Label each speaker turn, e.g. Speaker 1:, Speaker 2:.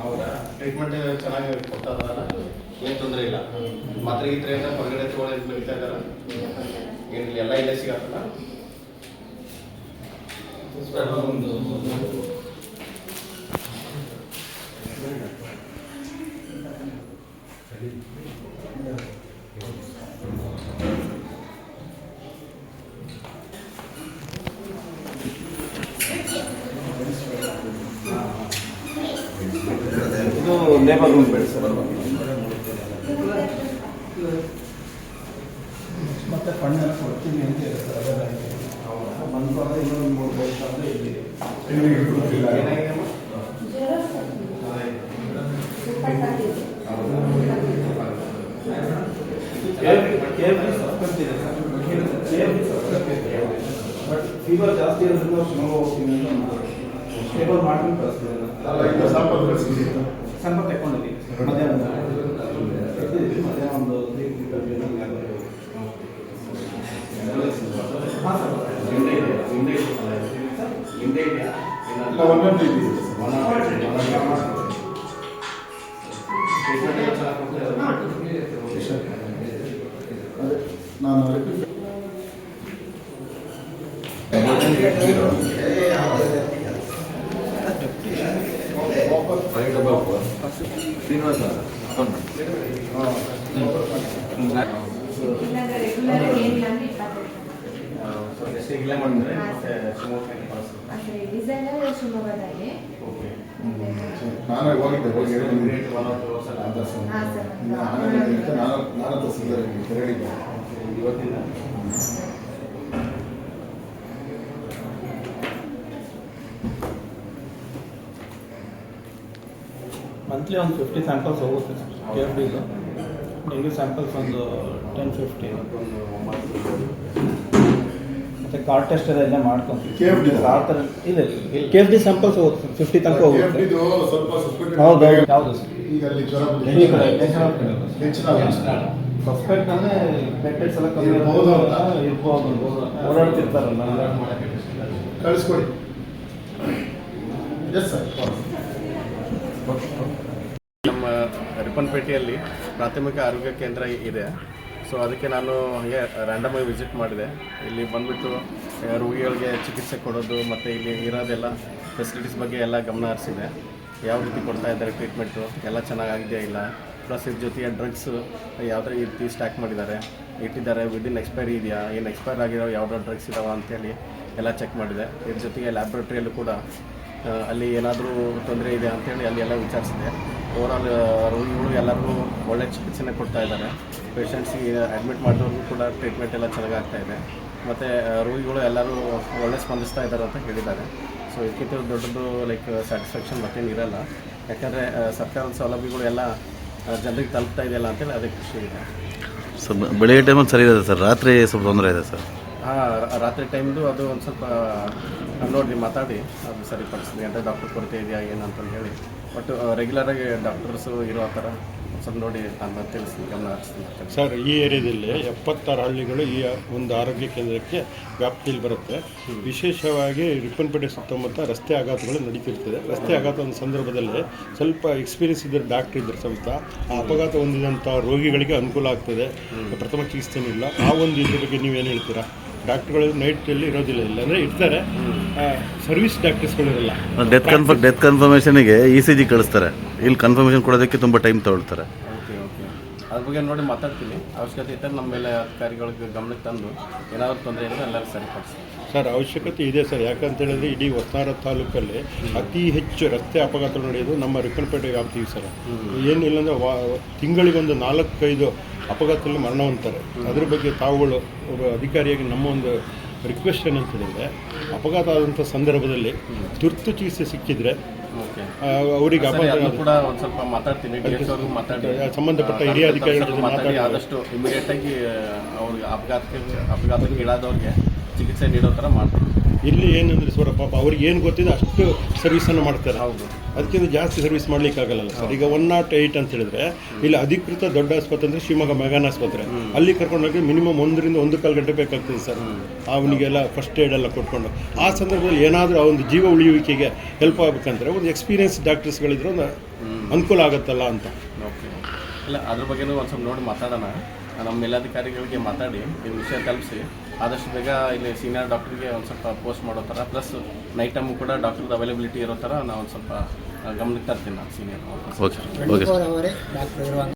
Speaker 1: ಹೌದಾ? ಟ್ರೀಟ್ಮೆಂಟ್ ಚೆನ್ನಾಗಿ ಕೊಡ್ತಾರಲ್ಲ ಏನು ತೊಂದರೆ ಇಲ್ಲ. ಮಾತ್ರ ಗೀತ್ರೆ ಎಲ್ಲ ಹೊರಗಡೆ ತೊಗೊಳ್ಳೋದು ಬೆಳಿತಾ ಇದ್ದಾರ? ಏನಿಲ್ಲ, ಎಲ್ಲ ಇಲ್ಲೇ ಸಿಗತ್ತಲ್ಲ?
Speaker 2: ಇದು ಲೇಬರ್ ರೂಮ್ ಬೇಡ ಸರ್
Speaker 3: ಮತ್ತೆ ಫಂಡ್ ಕೊಡ್ತೀವಿ ಅಂತ ಹೇಳ್ತಾರೆ ಅದೆಲ್ಲ ಇದೆ. ಬಂದ್ಕೊಂಡು ಇನ್ನೊಂದು ಮೂರು ವರ್ಷ ಅಂದರೆ ಇಲ್ಲಿ
Speaker 1: ಏನಾಗಿದೆಮ್ಮ?
Speaker 3: ಬಟ್ ಫೀವರ್ ಜಾಸ್ತಿ ಇರೋದ್ರಿಂದ ಸ್ನೋ ಸ್ಟೇಬಲ್ ಮಾಡ್ಕೊಂಡು ಕಳಿಸ್ತೀವಿ ಸಂಪರ್ಕ ತಗೊಂಡಿದ್ದೀವಿ ಮಧ್ಯಾಹ್ನ ಮಧ್ಯಾಹ್ನ ಒಂದು ತ್ರೀ ಅಂತ ಸರ್.
Speaker 4: ಹೋಗಿದ್ದೆ ಹೋಗಿ ನಾನು ನಾನು ನಾನು ತೆರಳಿದ್ದೆ
Speaker 1: ಇವತ್ತಿಂದ
Speaker 3: ಮಂತ್ಲಿ ಒಂದು ಫಿಫ್ಟಿ ಸ್ಯಾಂಪಲ್ಸ್ ಹೋಗುತ್ತೆ ಕೆ ಎಫ್ ಡಿದು ಡೆಂಗ್ಯೂ ಸ್ಯಾಂಪಲ್ಸ್ ಒಂದು ಟೆನ್ ಫಿಫ್ಟಿ ಮತ್ತು ಕಾರ್ಡ್ ಟೆಸ್ಟ್ ಎಲ್ಲ ಮಾಡ್ಕೊಂತೀವಿ.
Speaker 4: ದು?
Speaker 3: ಆ ಥರ ಇಲ್ಲ ಇಲ್ಲ ಕೆ ಎಫ್ ಡಿ ಸ್ಯಾಂಪಲ್ಸ್ ಹೋಗುತ್ತೆ ಫಿಫ್ಟಿ ತನಕ ಹೋಗುತ್ತೆ.
Speaker 4: ಇದು ಸ್ವಲ್ಪ suspected
Speaker 3: ಹೌದು ಯಾವುದು ಸಸ್ಪೆಕ್ಟ್ ಅಂದರೆ ಎಲ್ಲ ಕಮ್ಮಿ.
Speaker 4: ಇರ್ಬೋದು
Speaker 3: ಓಡಾಡ್ತಿರ್ತಾರಲ್ಲ?
Speaker 4: ಕಳಿಸ್ಕೊಡಿ. ಎಸ್ ಸರ್
Speaker 1: ನಮ್ಮ ರಿಪ್ಪನ್ಪೇಟೆಯಲ್ಲಿ ಪ್ರಾಥಮಿಕ ಆರೋಗ್ಯ ಕೇಂದ್ರ ಇದೆ. ಸೊ ಅದಕ್ಕೆ ನಾನು ಹಾಗೆ ರ್ಯಾಂಡಮ್ ಆಗಿ ವಿಸಿಟ್ ಮಾಡಿದೆ. ಇಲ್ಲಿ ಬಂದ್ಬಿಟ್ಟು ರೋಗಿಗಳಿಗೆ ಚಿಕಿತ್ಸೆ ಕೊಡೋದು, ಮತ್ತು ಇಲ್ಲಿ ಇರೋದೆಲ್ಲ ಫೆಸಿಲಿಟೀಸ್ ಬಗ್ಗೆ ಎಲ್ಲ ಗಮನ ಹರಿಸಿದೆ. ಯಾವ ರೀತಿ ಕೊಡ್ತಾ ಇದ್ದಾರೆ ಟ್ರೀಟ್ಮೆಂಟು ಎಲ್ಲ ಚೆನ್ನಾಗಿದೆಯಾ ಇಲ್ಲ? ಪ್ಲಸ್ ಇದ್ರ ಜೊತೆಗೆ ಡ್ರಗ್ಸ್ ಯಾವುದೇ ರೀತಿ ಸ್ಟ್ಯಾಕ್ ಮಾಡಿದ್ದಾರೆ? ಇಟ್ಟಿದ್ದಾರೆ ವಿದಿನ್ ಎಕ್ಸ್ಪೈರಿ ಇದೆಯಾ? ಏನು ಎಕ್ಸ್ಪೈರ್ ಆಗಿರೋ ಯಾವುದೋ ಡ್ರಗ್ಸ್ ಇದಾವ ಅಂತೇಳಿ ಎಲ್ಲ ಚೆಕ್ ಮಾಡಿದೆ. ಇದ್ರ ಜೊತೆಗೆ ಲ್ಯಾಬ್ರೇಟ್ರಿಯಲ್ಲೂ ಕೂಡ ಅಲ್ಲಿ ಏನಾದರೂ ತೊಂದರೆ ಇದೆ ಅಂತೇಳಿ ಅಲ್ಲಿ ಎಲ್ಲ ವಿಚಾರಿಸಿದೆ. ಓವರಾಲ್ ರೋಗಿಗಳು ಎಲ್ಲರಿಗೂ ಒಳ್ಳೆ ಚಿಕಿತ್ಸೆನೇ ಕೊಡ್ತಾ ಇದ್ದಾರೆ. ಪೇಷಂಟ್ಸಿಗೆ ಅಡ್ಮಿಟ್ ಮಾಡಿದವ್ರಿಗೂ ಕೂಡ ಟ್ರೀಟ್ಮೆಂಟ್ ಎಲ್ಲ ಚೆನ್ನಾಗಿ ಆಗ್ತಾ ಇದೆ. ಮತ್ತು ರೋಗಿಗಳು ಎಲ್ಲರೂ ಒಳ್ಳೆ ಸ್ಪಂದಿಸ್ತಾ ಇದ್ದಾರೆ ಅಂತ ಹೇಳಿದ್ದಾರೆ. ಸೊ ಇದಕ್ಕಿಂತ ದೊಡ್ಡದು ಲೈಕ್ ಸ್ಯಾಟಿಸ್ಫ್ಯಾಕ್ಷನ್ ಮತ್ತೇನು ಇರಲ್ಲ. ಯಾಕಂದರೆ ಸರ್ಕಾರದ ಸೌಲಭ್ಯಗಳು ಎಲ್ಲ ಜನರಿಗೆ ತಲುಪ್ತಾ ಇದೆಯಲ್ಲ ಅಂತೇಳಿ ಅದಕ್ಕೆ ಖುಷಿ ಇದೆ.
Speaker 5: ಸರ್ ಬೆಳಗ್ಗೆ ಟೈಮಲ್ಲಿ ಸರಿ ಇದೆ ಸರ್? ರಾತ್ರಿ ಸ್ವಲ್ಪ ತೊಂದರೆ ಇದೆ ಸರ್?
Speaker 1: ಹಾಂ ರಾತ್ರಿ ಟೈಮ್ದು ಅದು ಒಂದು ಸ್ವಲ್ಪ ನೋಡಿ ಮಾತಾಡಿ ಅದು ಸರಿಪಡಿಸ್ತೀನಿ. ಅಂತ ಡಾಕ್ಟರ್ ಕೊರತೆ ಇದೆಯಾ ಏನಂತಂದು ಹೇಳಿ. ಬಟ್ ರೆಗ್ಯುಲರಾಗಿ ಡಾಕ್ಟರ್ಸು ಇರೋ ಥರ ಸ್ವಲ್ಪ ನೋಡಿ ನಾನು ತಿಳಿಸ್ತೀನಿ ಗಮನ ಹರಿಸ್ತೀನಿ.
Speaker 6: ಸರ್ ಈ ಏರಿಯಾದಲ್ಲಿ ಎಪ್ಪತ್ತಾರು ಹಳ್ಳಿಗಳು ಈ ಒಂದು ಆರೋಗ್ಯ ಕೇಂದ್ರಕ್ಕೆ ವ್ಯಾಪ್ತಿಯಲ್ಲಿ ಬರುತ್ತೆ. ವಿಶೇಷವಾಗಿ ರಿಪ್ಪನ್ಪೇಟೆ ಸುತ್ತಮುತ್ತ ರಸ್ತೆ ಆಘಾತಗಳು ನಡೀತಿರ್ತದೆ. ರಸ್ತೆ ಆಘಾತ ಒಂದು ಸಂದರ್ಭದಲ್ಲಿ ಸ್ವಲ್ಪ ಎಕ್ಸ್ಪೀರಿಯನ್ಸ್ ಇದ್ದರೆ ಡಾಕ್ಟ್ರ್ ಇದ್ದರೆ ಸ್ವಲ್ಪ ಆ ಅಪಘಾತ ಹೊಂದಿದಂಥ ರೋಗಿಗಳಿಗೆ ಅನುಕೂಲ ಆಗ್ತದೆ. ಪ್ರಥಮ ಚಿಕಿತ್ಸೆನೂ ಇಲ್ಲ. ಆ ಒಂದು ಇದ್ರ ಬಗ್ಗೆ ನೀವೇನು ಹೇಳ್ತೀರಾ? ಡಾಕ್ಟ್ರುಗಳು ನೈಟಲ್ಲಿ ಇರೋದಿಲ್ಲ ಇಲ್ಲ ಅಂದರೆ ಇರ್ತಾರೆ ಸರ್ವಿಸ್ ಡಾಕ್ಟರ್ಸ್ಗಳಿರಲ್ಲ
Speaker 5: ಡೆತ್ ಕನ್ಫರ್ಮ್ ಡೆತ್ ಕನ್ಫರ್ಮೇಷನಿಗೆ ಇ ಸಿ ಜಿ ಕಳಿಸ್ತಾರೆ. ಇಲ್ಲಿ ಕನ್ಫರ್ಮೇಷನ್ ಕೊಡೋದಕ್ಕೆ ತುಂಬ ಟೈಮ್ ತಗೊಳ್ತಾರೆ.
Speaker 1: Okay okay. ಅದ್ರ ಬಗ್ಗೆ ನೋಡಿ ಮಾತಾಡ್ತೀನಿ. ಅವಶ್ಯಕತೆ ಇದ್ದರೆ ನಮ್ಮ ಮೇಲೆ ಅಧಿಕಾರಿಗಳಿಗೆ ಗಮನಕ್ಕೆ ತಂದು ಏನಾದರೂ ತೊಂದರೆ ಇದ್ದರೆ ಎಲ್ಲರೂ ಸರಿಪಡಿಸ್ತೀನಿ
Speaker 6: ಸರ್ ಅವಶ್ಯಕತೆ ಇದೆ ಸರ್. ಯಾಕಂತ ಹೇಳಿದ್ರೆ ಇಡೀ ಹೊಸಾರ ತಾಲೂಕಲ್ಲಿ ಅತಿ ಹೆಚ್ಚು ರಸ್ತೆ ಅಪಘಾತಗಳು ನಡೆಯೋದು ನಮ್ಮ ರಿಪ್ಪನ್ಪೇಟೆ ವ್ಯಾಪ್ತಿಗೆ ಸರ್. ಏನಿಲ್ಲ ಅಂದರೆ ವಾ ತಿಂಗಳಿಗೊಂದು ನಾಲ್ಕೈದು ಅಪಘಾತದಲ್ಲಿ ಮರಣ ಹೊಂದ್ತಾರೆ ಅದ್ರ ಬಗ್ಗೆ ತಾವುಗಳು ಒಬ್ಬ ಅಧಿಕಾರಿಯಾಗಿ ನಮ್ಮ ಒಂದು ರಿಕ್ವೆಸ್ಟ್ ಏನಂತ ಹೇಳಿದ್ರೆ ಅಪಘಾತ ಆದಂಥ ಸಂದರ್ಭದಲ್ಲಿ ತುರ್ತು ಚಿಕಿತ್ಸೆ ಸಿಕ್ಕಿದ್ರೆ
Speaker 1: ಓಕೆ.
Speaker 6: ಅವರಿಗೆ
Speaker 1: ಕೂಡ ಒಂದು ಸ್ವಲ್ಪ ಮಾತಾಡ್ತೀನಿ.
Speaker 6: ಸಂಬಂಧಪಟ್ಟ ಹಿರಿಯ ಅಧಿಕಾರಿಗಳ ಜೊತೆ
Speaker 1: ಮಾತಾಡಿ. ಆದಷ್ಟು ಇಮಿಡಿಯೇಟ್ ಆಗಿ ಅವ್ರಿಗೆ ಅಪಘಾತಕ್ಕೆ ಅಪಘಾತಕ್ಕೆ ಈಡಾದವ್ರಿಗೆ. ಚಿಕಿತ್ಸೆ ನೀಡೋ ಥರ ಮಾಡ್ತೀವಿ.
Speaker 6: ಇಲ್ಲಿ ಏನಂದ್ರೆ ಸರ್ ಪಾಪ ಅವ್ರಿಗೆ ಏನು ಗೊತ್ತಿದೆ ಅಷ್ಟು ಸರ್ವಿಸನ್ನು ಮಾಡ್ತಾರೆ.
Speaker 1: ಹೌದು.
Speaker 6: ಅದಕ್ಕಿಂತ ಜಾಸ್ತಿ ಸರ್ವಿಸ್ ಮಾಡ್ಲಿಕ್ಕಾಗಲ್ಲ ಸರ್? ಈಗ ಒನ್ ನಾಟ್ ಏಯ್ಟ್ ಅಂತ ಹೇಳಿದ್ರೆ ಇಲ್ಲಿ ಅಧಿಕೃತ ದೊಡ್ಡ ಆಸ್ಪತ್ರೆ ಅಂದ್ರೆ ಶಿವಮೊಗ್ಗ ಮೆಗಾನ್ ಆಸ್ಪತ್ರೆ. ಅಲ್ಲಿ ಕರ್ಕೊಂಡೋಗಿ ಮಿನಿಮಮ್ ಒಂದರಿಂದ ಒಂದು ಕಾಲು ಗಂಟೆ ಬೇಕಾಗ್ತದೆ ಸರ್. ಅವನಿಗೆಲ್ಲ ಫಸ್ಟ್ ಏಡ್ ಎಲ್ಲ ಕೊಟ್ಕೊಂಡು. ಆ ಸಂದರ್ಭದಲ್ಲಿ ಏನಾದರೂ ಆ ಒಂದು ಜೀವ ಉಳಿಯುವಿಕೆಗೆ ಹೆಲ್ಪ್ ಆಗ್ಬೇಕಂದ್ರೆ ಒಂದು ಎಕ್ಸ್ಪೀರಿಯನ್ಸ್ ಡಾಕ್ಟರ್ಸ್ಗಳಿದ್ರು ಒಂದು ಅನುಕೂಲ ಆಗುತ್ತಲ್ಲ ಅಂತ.
Speaker 1: ಓಕೆ ಇಲ್ಲ ಅದ್ರ ಬಗ್ಗೆನೂ ಒಂದು ಸ್ವಲ್ಪ ನೋಡಿ ಮಾತಾಡೋಣ. ನಮ್ಮ ಮೇಲಾಧಿಕಾರಿಗಳಿಗೆ ಮಾತಾಡಿ ಈ ವಿಷಯ ತಲುಪಿಸಿ. ಆದಷ್ಟು ಬೇಗ ಇಲ್ಲಿ ಸೀನಿಯರ್ ಡಾಕ್ಟ್ರಿಗೆ ಒಂದು ಸ್ವಲ್ಪ ಪೋಸ್ಟ್ ಮಾಡೋ ಥರ ಪ್ಲಸ್ ನೈಟ್ ಟೈಮು ಕೂಡ ಡಾಕ್ಟರ್ದು ಅವೈಲಬಿಲಿಟಿ ಇರೋ ಥರ ನಾವು ಒಂದು ಸ್ವಲ್ಪ ಗಮನಕ್ಕೆ ತರ್ತೀನಿ ನಾನು ಸೀನಿಯರ್
Speaker 5: ಓಕೆ ಓಕೆ